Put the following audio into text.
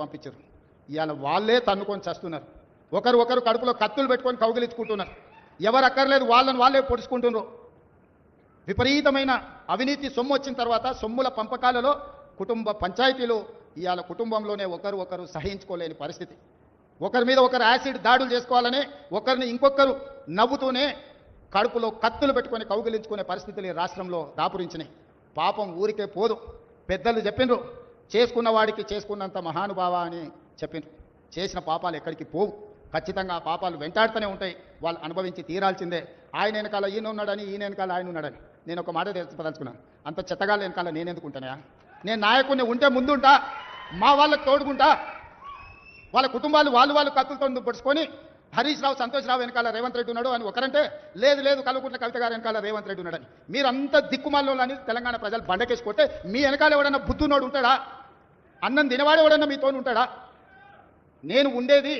పంపించారు. ఇవాళ వాళ్ళే తన్నుకొని చస్తున్నారు. ఒకరు ఒకరు కడుపులో కత్తులు పెట్టుకొని కౌగిలించుకుంటున్నారు. ఎవరు అక్కర్లేదు వాళ్ళని వాళ్ళే పొడుచుకుంటున్నారు. విపరీతమైన అవినీతి సొమ్ము వచ్చిన తర్వాత సొమ్ముల పంపకాలలో కుటుంబ పంచాయతీలు ఇవాళ కుటుంబంలోనే ఒకరు ఒకరు సహించుకోలేని పరిస్థితి. ఒకరి మీద ఒకరు యాసిడ్ దాడులు చేసుకోవాలని ఒకరిని ఇంకొకరు నవ్వుతూనే కడుపులో కత్తులు పెట్టుకొని కౌగిలించుకునే పరిస్థితులు ఈ రాష్ట్రంలో దాపురించినాయి. పాపం ఊరికే పోదు. పెద్దలు చెప్పిండ్రు చేసుకున్న వాడికి చేసుకున్నంత మహానుభావ అని చెప్పిండ్రు చేసిన పాపాలు ఎక్కడికి పోవు. ఖచ్చితంగా ఆ పాపాలు వెంటాడుతూనే ఉంటాయి. వాళ్ళు అనుభవించి తీరాల్సిందే. ఆయన వెనకాల ఈయన ఉన్నాడని ఈయన వెనకాల ఆయన ఉన్నాడని. నేను ఒక మాట తెలుసుకున్నాను అంత చెత్తగా వెనకాల నేను ఎందుకుంటానా నేను నాయకుడిని ఉంటే ముందుంటా మా వాళ్ళకి తోడుకుంటా. వాళ్ళ కుటుంబాలు వాళ్ళు వాళ్ళు కత్తులతో పడుచుకొని హరీష్ రావు సంతోష్ రావు వెనకాల రేవంత్ రెడ్డి ఉన్నాడు అని ఒకరంటే లేదు లేదు కల్వకుంట్ల కవిత గారు వెనకాల రేవంత్ రెడ్డి ఉన్నాడని. మీరంతా దిక్కుమాల్లో అని తెలంగాణ ప్రజలు బండకేసుకుంటే మీ వెనకాల ఎవడన్నా బుద్ధునోడు ఉంటాడా? అన్నం తినవాడు ఎవడన్నా మీతో ఉంటాడా? నేను ఉండేది